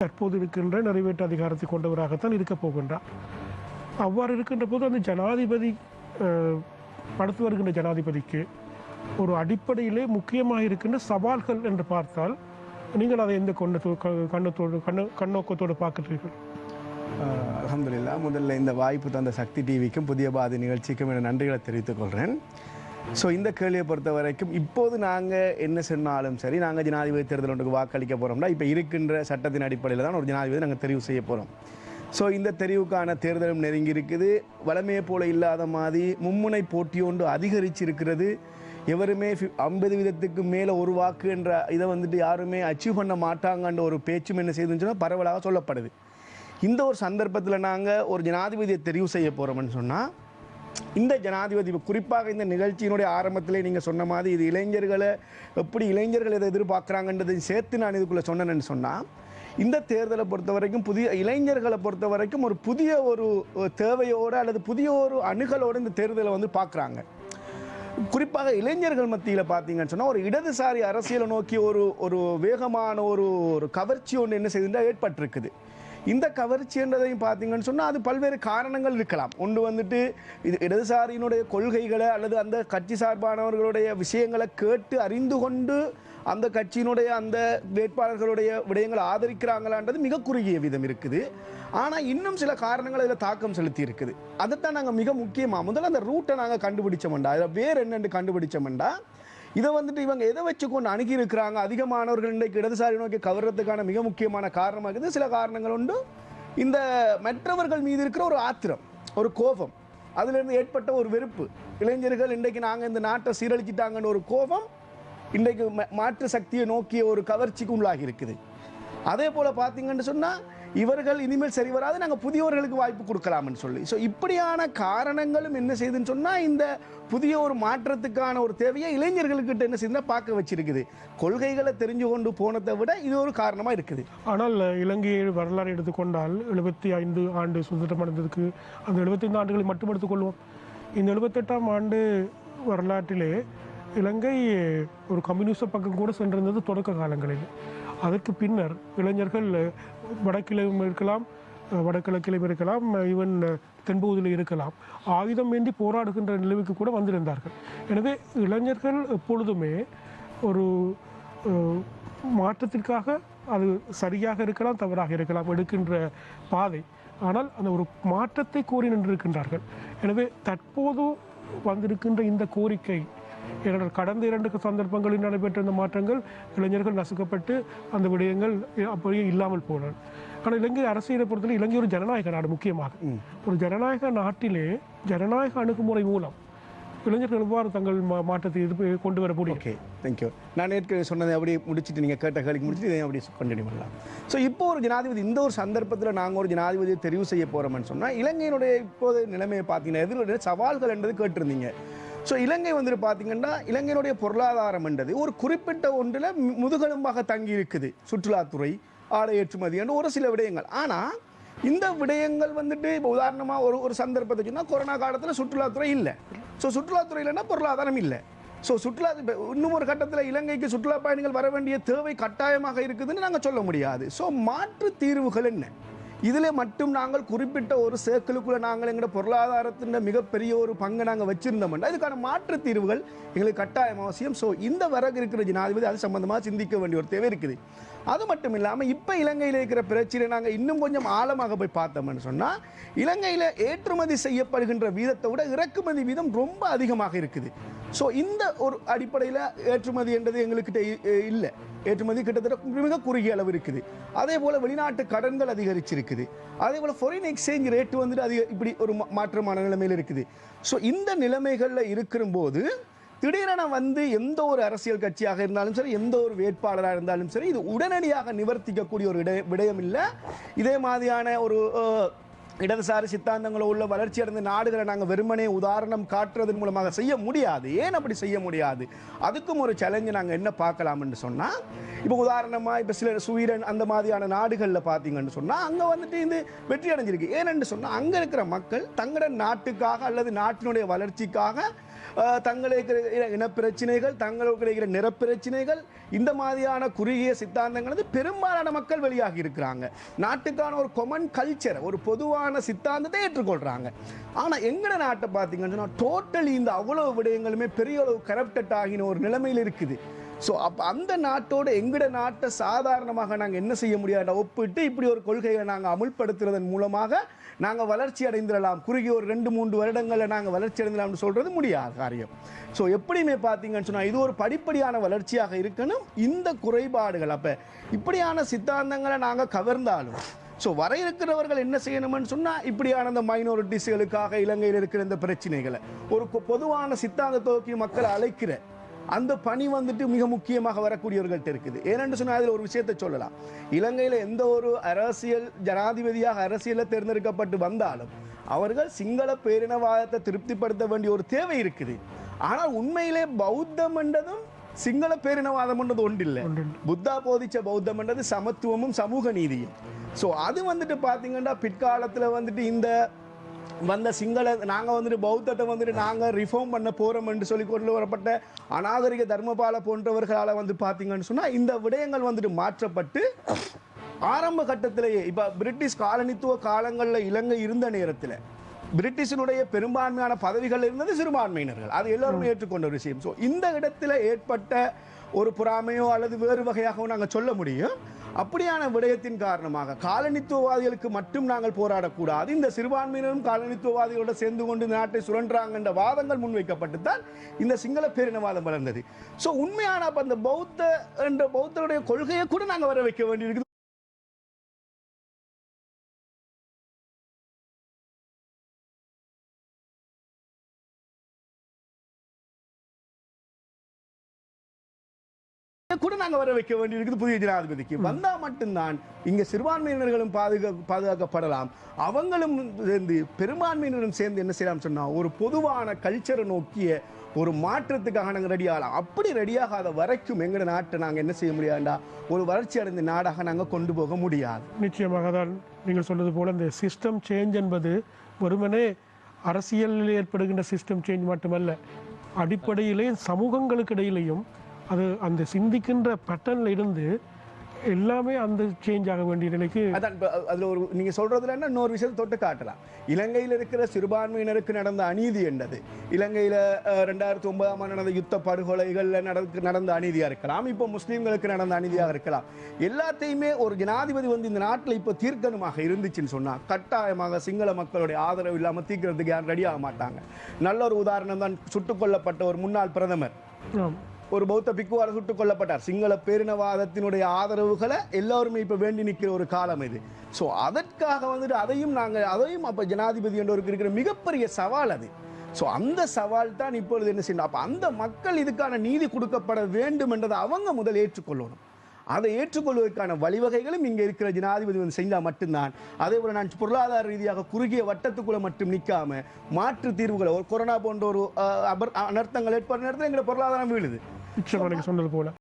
தற்போது இருக்கின்ற நிறைவேற்று அதிகாரத்தை கொண்டவராகத்தான் இருக்கப் போகின்றார். அவ்வாறு இருக்கின்ற போது அந்த ஜனாதிபதி படுத்து வருகின்ற ஜனாதிபதிக்கு ஒரு அடிப்படையிலே முக்கியமாக இருக்கின்ற சவால்கள் என்று பார்த்தால் நீங்கள் அதை எந்த கொண்டத்தோ க- கண்ணத்தோடு கண்ணு கண்ணோக்கத்தோடு பார்க்கிறீர்கள் ஆஹ் முதல்ல இந்த வாய்ப்பு தந்த சக்தி டிவிக்கும் புதிய பாதி நிகழ்ச்சிக்கும் என நன்றிகளை தெரிவித்துக் கொள்கிறேன். ஸோ இந்த கேள்வியை பொறுத்த வரைக்கும் இப்போது நாங்கள் என்ன சொன்னாலும் சரி நாங்கள் ஜனாதிபதி தேர்தல் ஒன்றுக்கு வாக்களிக்க போகிறோம்னா இப்போ இருக்கின்ற சட்டத்தின் அடிப்படையில் தான் ஒரு ஜனாதிபதி நாங்கள் தெரிவு செய்ய போகிறோம் ஸோ இந்த தெரிவுக்கான தேர்தலும் நெருங்கி இருக்குது. வளமையை போல இல்லாத மாதிரி மும்முனை போட்டி ஒன்று அதிகரிச்சிருக்கிறது. எவருமே ஐம்பது வீதத்துக்கு மேலே ஒரு வாக்கு என்ற இதை வந்துட்டு யாருமே அச்சீவ் பண்ண மாட்டாங்கன்ற ஒரு பேச்சும் என்ன செய்யுதுன்னு சொன்னால் பரவலாக சொல்லப்படுது. இந்த ஒரு சந்தர்ப்பத்தில் நாங்கள் ஒரு ஜனாதிபதியை தெரிவு செய்ய போகிறோம்னு சொன்னால் இந்த ஜனாதிபதி குறிப்பாக இந்த நிகழ்ச்சியினுடைய ஆரம்பத்திலே நீங்கள் சொன்ன மாதிரி இது இளைஞர்களை எப்படி இளைஞர்கள் இதை எதிர்பார்க்குறாங்கன்றதை சேர்த்து நான் இதுக்குள்ளே சொன்னேன்னு சொன்னால் இந்த தேர்தலை பொறுத்த வரைக்கும் புதிய இளைஞர்களை பொறுத்த வரைக்கும் ஒரு புதிய ஒரு தேவையோடு அல்லது புதிய ஒரு அணுகலோடு இந்த தேர்தலை வந்து பார்க்குறாங்க. குறிப்பாக இளைஞர்கள் மத்தியில் பார்த்தீங்கன்னு சொன்னால் ஒரு இடதுசாரி அரசியலை நோக்கி ஒரு ஒரு வேகமான ஒரு ஒரு கவர்ச்சி ஒன்று என்ன செய்துட்டா ஏற்பட்டிருக்குது. இந்த கவர்ச்சின்றதையும் பார்த்தீங்கன்னு சொன்னால் அது பல்வேறு காரணங்கள் இருக்கலாம். ஒன்று வந்துட்டு இது இடதுசாரியினுடைய கொள்கைகளை அல்லது அந்த கட்சி சார்பானவர்களுடைய விஷயங்களை கேட்டு அறிந்து கொண்டு அந்த கட்சியினுடைய அந்த வேட்பாளர்களுடைய விடயங்களை ஆதரிக்கிறாங்களான்றது மிக குறுகிய விதம் இருக்குது. ஆனால் இன்னும் சில காரணங்கள் அதில் தாக்கம் செலுத்தி இருக்குது. அதைத்தான் நாங்கள் மிக முக்கியமாக முதல்ல அந்த ரூட்டை நாங்கள் கண்டுபிடிச்சோம்டா அதில் வேறு என்னென்று கண்டுபிடிச்சோம்டா இதை வந்துட்டு இவங்க எதை வச்சு கொண்டு அணுகி இருக்கிறாங்க அதிகமானவர்கள் இன்றைக்கு இடதுசாரி நோக்கி கவர்றதுக்கான மிக முக்கியமான காரணமாக இருக்குது சில காரணங்கள் உண்டு. இந்த மற்றவர்கள் மீது இருக்கிற ஒரு ஆத்திரம் ஒரு கோபம் அதிலிருந்து ஏற்பட்ட ஒரு வெறுப்பு. இளைஞர்கள் இன்றைக்கு நாங்கள் இந்த நாட்டை சீரழிச்சிட்டாங்கன்னு ஒரு கோபம் இன்றைக்கு மாற்று சக்தியை நோக்கிய ஒரு கவர்ச்சிக்கு உள்ளாகி இருக்குது. அதே போல் பார்த்தீங்கன்னு சொன்னால் இவர்கள் இனிமேல் சரி வராது நாங்கள் புதியவர்களுக்கு வாய்ப்பு கொடுக்கலாம்னு சொல்லி. ஸோ இப்படியான காரணங்களும் என்ன செய்யுதுன்னு சொன்னால் இந்த புதிய ஒரு மாற்றத்துக்கான ஒரு தேவையை இளைஞர்களுக்கிட்ட என்ன செய்யுதுன்னா பார்க்க வச்சிருக்குது. கொள்கைகளை தெரிஞ்சு கொண்டு போனதை விட இது ஒரு காரணமாக இருக்குது. ஆனால் இலங்கையை வரலாறு எடுத்துக்கொண்டால் எழுபத்தி ஐந்து ஆண்டு சுதந்திரம் அடைந்ததுக்கு அந்த எழுபத்தைந்து ஆண்டுகளை மட்டும் எடுத்துக்கொள்வோம். இந்த எழுபத்தெட்டாம் ஆண்டு வரலாற்றிலே இலங்கை ஒரு கம்யூனிச பக்கம் கூட சென்றிருந்தது தொடக்க காலங்களில். அதற்கு பின்னர் இளைஞர்கள் வடக்கிலும் இருக்கலாம் வடகிழக்கிலும் இருக்கலாம் ஈவன் தென்பகுதியில் இருக்கலாம். ஆயுதம் வேண்டி போராடுகின்ற நிலைவுக்கு கூட வந்திருந்தார்கள். எனவே இளைஞர்கள் எப்பொழுதுமே ஒரு மாற்றத்திற்காக அது சரியாக இருக்கலாம் தவறாக இருக்கலாம் எடுக்கின்ற பாதை. ஆனால் அந்த ஒரு மாற்றத்தை கோரி நின்றிருக்கின்றார்கள். எனவே தற்போது வந்திருக்கின்ற இந்த கோரிக்கை ஏனென்றால் கடந்த இரண்டு சந்தர்ப்பங்களில் நடைபெற்ற இந்த மாற்றங்கள் இளைஞர்கள் நசுக்கப்பட்டு அந்த விடயங்கள் அப்படியே இல்லாமல் போனது. ஆனால் இலங்கை அரசியலை பொறுத்தவரை இலங்கை ஒரு ஜனநாயக நாடு முக்கியமாக. ஒரு ஜனநாயக நாட்டிலே ஜனநாயக அணுகுமுறை மூலம் இளைஞர்கள் எவ்வாறு தங்கள் மாற்றத்தை இது கொண்டு வர முடியும் ஓகே தேங்க்யூ நான் ஏற்கனவே சொன்னதை அப்படியே முடிச்சுட்டு நீங்கள் கேட்ட கேள்விக்கு முடிச்சுட்டு இதையும் அப்படியே கண்டினியூ பண்ணலாம். ஸோ இப்போ ஒரு ஜனாதிபதி இந்த ஒரு சந்தர்ப்பத்தில் நாங்கள் ஒரு ஜனாதிபதியை தெரிவு செய்ய போகிறோம்னு சொன்னால் இலங்கையினுடைய இப்போது நிலைமையை பார்த்தீங்கன்னா எதிர்வருடைய சவால்கள் என்றது கேட்டிருந்தீங்க. ஸோ இலங்கை வந்துட்டு பார்த்தீங்கன்னா இலங்கையினுடைய பொருளாதாரம் என்றது ஒரு குறிப்பிட்ட ஒன்றில் முதுகெலும்பாக தங்கி இருக்குது சுற்றுலாத்துறை ஆடை ஏற்றுமதி என்று ஒரு சில விடயங்கள். ஆனால் இந்த விடயங்கள் வந்துட்டு இப்போ உதாரணமாக ஒரு ஒரு சந்தர்ப்பத்தை சொன்னால் கொரோனா காலத்தில் சுற்றுலாத்துறை இல்லை. ஸோ சுற்றுலாத்துறை இல்லைன்னா பொருளாதாரம் இல்லை. ஸோ சுற்றுலா இன்னும் ஒரு கட்டத்தில் இலங்கைக்கு சுற்றுலா பயணிகள் வர வேண்டிய தேவை கட்டாயமாக இருக்குதுன்னு நாங்கள் சொல்ல முடியாது. ஸோ மாற்று தீர்வுகள் என்ன? இதில் மட்டும் நாங்கள் குறிப்பிட்ட ஒரு சேர்க்கலுக்குள்ளே நாங்கள் எங்களோட பொருளாதாரத்தின் மிகப்பெரிய ஒரு பங்கு நாங்கள் வச்சுருந்தோம்னா இதுக்கான மாற்று தீர்வுகள் எங்களுக்கு கட்டாயம் அவசியம். ஸோ இந்த வரகு இருக்கிற ஜனாதிபதி அது சம்பந்தமாக சிந்திக்க வேண்டிய ஒரு தேவை இருக்குது. அது மட்டும் இல்லாமல் இப்போ இலங்கையில் இருக்கிற பிரச்சனை நாங்கள் இன்னும் கொஞ்சம் ஆழமாக போய் பார்த்தோம்னு சொன்னால் இலங்கையில் ஏற்றுமதி செய்யப்படுகின்ற வீதத்தை விட இறக்குமதி வீதம் ரொம்ப அதிகமாக இருக்குது. ஸோ இந்த ஒரு அடிப்படையில் ஏற்றுமதி என்றது எங்கள்கிட்ட இல்லை. ஏற்றுமதி கிட்டத்தட்ட மிக குறுகிய அளவு இருக்குது. அதே போல் வெளிநாட்டு கடன்கள் அதிகரிச்சிருக்குது. அதே போல் ஃபாரின் எக்ஸ்சேஞ்ச் ரேட்டு வந்துட்டு அதிக இப்படி ஒரு மா- மாற்றமான நிலைமையில் இருக்குது. ஸோ இந்த நிலைமைகளில் இருக்கிறபோது திடீரென வந்து எந்த ஒரு அரசியல் கட்சியாக இருந்தாலும் சரி எந்த ஒரு வேட்பாளராக இருந்தாலும் சரி இது உடனடியாக நிவர்த்திக்கக்கூடிய ஒரு இட விடயம் இல்லை. இதே மாதிரியான ஒரு இடதுசாரி சித்தாந்தங்களோ உள்ள வளர்ச்சி அடைந்த நாடுகளை நாங்கள் வெறுமனே உதாரணம் காட்டுறதன் மூலமாக செய்ய முடியாது. ஏன் அப்படி செய்ய முடியாது? அதுக்கும் ஒரு சேலஞ்சு நாங்கள் என்ன பார்க்கலாம்னு சொன்னால் இப்போ உதாரணமாக இப்போ சில சுவீடன் அந்த மாதிரியான நாடுகளில் பார்த்தீங்கன்னு சொன்னால் அங்கே வந்துட்டு இது வெற்றி அடைஞ்சிருக்கு ஏனென்று சொன்னால் அங்கே இருக்கிற மக்கள் தங்களோட நாட்டுக்காக அல்லது நாட்டினுடைய வளர்ச்சிக்காக தங்களுக்கு இனப்பிரச்சனைகள் தங்களுக்கு இருக்கிற நிறப்பிரச்சனைகள் இந்த மாதிரியான குறுகிய சித்தாந்தங்கள் வந்து பெரும்பாலான மக்கள் வெளியாகி இருக்கிறாங்க. நாட்டுக்கான ஒரு கொமன் கல்ச்சர் ஒரு பொதுவான சித்தாந்தத்தை ஏற்றுக்கொள்கிறாங்க ஆனால் எங்கட நாட்டை பார்த்தீங்கன்னு சொன்னா டோட்டலி இந்த அவ்வளவு விடயங்களுமே பெரிய அளவு கரப்டட் ஆகின ஒரு நிலைமையில் இருக்குது. ஸோ அப்போ அந்த நாட்டோட எங்கட நாட்டை சாதாரணமாக நாங்கள் என்ன செய்ய முடியாத ஒப்பிட்டு இப்படி ஒரு கொள்கையை நாங்கள் அமுல்படுத்துறதன் மூலமாக நாங்கள் வளர்ச்சி அடைந்திடலாம் குறுகிய ஒரு ரெண்டு மூன்று வருடங்களில் நாங்கள் வளர்ச்சி அடைந்தலாம்னு சொல்கிறது முடியாத காரியம். ஸோ எப்படியுமே பார்த்தீங்கன்னு சொன்னால் இது ஒரு படிப்படியான வளர்ச்சியாக இருக்கணும். இந்த குறைபாடுகள் அப்போ இப்படியான சித்தாந்தங்களை நாங்கள் கவர்ந்தாலும் ஸோ வர இருக்கிறவர்கள் என்ன செய்யணும்னு சொன்னால் இப்படியான இந்த மைனாரிட்டிஸ்களுக்காக இலங்கையில் இருக்கிற இந்த பிரச்சனைகளை ஒரு பொதுவான சித்தாந்த நோக்கி மக்களை அழைக்கிற அந்த பணி வந்துட்டு மிக முக்கியமாக வரக்கூடியவர்கள்ட்ட இருக்குது. ஏனென்று சொன்னால் அதில் ஒரு விஷயத்தை சொல்லலாம். இலங்கையில் எந்த ஒரு அரசியல் ஜனாதிபதியாக அரசியலில் தேர்ந்தெடுக்கப்பட்டு வந்தாலும் அவர்கள் சிங்கள பேரினவாதத்தை திருப்திப்படுத்த வேண்டிய ஒரு தேவை இருக்குது. ஆனால் உண்மையிலே பௌத்தம் என்றதும் சிங்கள பேரினவாதம் என்றது ஒன்றில்லை. புத்தா போதிச்ச பௌத்தம் என்றது சமத்துவமும் சமூக நீதியும். ஸோ அது வந்துட்டு பார்த்தீங்கன்னா பிற்காலத்தில் வந்துட்டு இந்த வந்த சிங்கள நாங்கள் வந்துட்டு பௌத்தத்தை வந்துட்டு நாங்கள் ரிஃபார்ம் பண்ண போகிறோம் என்று சொல்லி கொண்டு வரப்பட்ட அநாகரிக தர்மபால போன்றவர்களால் வந்து பார்த்தீங்கன்னு சொன்னால் இந்த விடயங்கள் வந்துட்டு மாற்றப்பட்டு ஆரம்ப கட்டத்திலேயே இப்போ பிரிட்டிஷ் காலனித்துவ காலங்களில் இலங்கை இருந்த நேரத்தில் பிரிட்டிஷினுடைய பெரும்பான்மையான பதவிகள் இருந்தது சிறுபான்மையினர்கள். அது எல்லாருமே ஏற்றுக்கொண்ட ஒரு விஷயம். ஸோ இந்த இடத்துல ஏற்பட்ட ஒரு பொறாமையோ அல்லது வேறு வகையாகவோ நாங்கள் சொல்ல முடியும். அப்படியான விடயத்தின் காரணமாக காலனித்துவவாதிகளுக்கு மட்டும் நாங்கள் போராடக்கூடாது. இந்த சிறுபான்மையினரும் காலனித்துவவாதிகளோட சேர்ந்து கொண்டு இந்த நாட்டை சுழன்றாங்க என்ற வாதங்கள் முன்வைக்கப்பட்டு தான் இந்த சிங்கள பேரினவாதம் வளர்ந்தது. ஸோ உண்மையான அப்போ அந்த பௌத்த என்ற பௌத்தருடைய கொள்கையை கூட நாங்கள் வர வைக்க வேண்டியிருக்குது. கூட நாங்க வர வைக்க வேண்டியிருக்குது புதிய ஜனாதிபதிக்கு. வந்தா மட்டும்தான் இங்க சிறுபான்மையினர்களும் பாதுகா பாதுகாக்கப்படலாம். அவங்களும் சேர்ந்து பெரும்பான்மையினரும் சேர்ந்து என்ன செய்யலாம் சொன்னா ஒரு பொதுவான கல்ச்சரை நோக்கிய ஒரு மாற்றத்துக்காக நாங்கள் ரெடி ஆகலாம். அப்படி ரெடியாகாத வரைக்கும் எங்கள் நாட்டை நாங்கள் என்ன செய்ய முடியாதுண்டா ஒரு வளர்ச்சி அடைந்த நாடாக நாங்கள் கொண்டு போக முடியாது. நிச்சயமாக தான் நீங்கள் சொன்னது போல இந்த சிஸ்டம் சேஞ்ச் என்பது வெறுமனே அரசியலில் ஏற்படுகின்ற சிஸ்டம் சேஞ்ச் மட்டுமல்ல அடிப்படையிலே சமூகங்களுக்கு இடையிலையும் அது அந்த சிந்திக்கின்ற பேட்டர்ன்ல இருந்து எல்லாமே அந்த சேஞ்ச் ஆக வேண்டிய நிலைக்கு அதான் அதுல ஒரு நீங்க சொல்றதுல என்ன? இன்னொரு விஷயத்தை தொட்டு காட்டலாம். இலங்கையில் இருக்கிற சிறுபான்மையினருக்கு நடந்த அநீதி என்றது இலங்கையில ரெண்டாயிரத்தி ஒன்பதாம் ஆண்டு நடந்த யுத்த படுகொலைகள்ல நடக்க நடந்த அநீதியா இருக்கலாம். இப்போ முஸ்லீம்களுக்கு நடந்த அநீதியாக இருக்கலாம். எல்லாத்தையுமே ஒரு ஜனாதிபதி வந்து இந்த நாட்டில் இப்போ தீர்க்கணுமாக இருந்துச்சுன்னு சொன்னா கட்டாயமாக சிங்கள மக்களுடைய ஆதரவு இல்லாம தீர்க்கிறதுக்கு யாரும் ரெடி ஆக மாட்டாங்க. நல்ல ஒரு உதாரணம் தான் சுட்டுக் கொல்லப்பட்ட ஒரு முன்னாள் பிரதமர். ஒரு பௌத்த பிக்குவார் சுட்டுக் கொல்லப்பட்டார். சிங்கள பேரினவாதத்தினுடைய ஆதரவுகளை எல்லாருமே இப்போ வேண்டி நிற்கிற ஒரு காலம் இது. ஸோ அதற்காக வந்துட்டு அதையும் நாங்கள் அதையும் அப்போ ஜனாதிபதி என்றவருக்கு இருக்கிற மிகப்பெரிய சவால் அது. ஸோ அந்த சவால் தான் இப்பொழுது என்ன செய்யணும்? அப்போ அந்த மக்கள் இதுக்கான நீதி கொடுக்கப்பட வேண்டும் என்றதை அவங்க முதல் ஏற்றுக்கொள்ளணும். அதை ஏற்றுக்கொள்வதற்கான வழிவகைகளும் இங்கே இருக்கிற ஜனாதிபதி வந்து செஞ்சால் மட்டும்தான். அதே போல் நான் பொருளாதார ரீதியாக குறுகிய வட்டத்துக்குள்ளே மட்டும் நிற்காம மாற்று தீர்வுகளை ஒரு கொரோனா போன்ற ஒரு அபர் அனர்த்தங்கள் ஏற்படுற நேரத்தில் எங்களை பொருளாதாரம் வீழுது. நிச்சயமாக நீங்க சொன்னது போல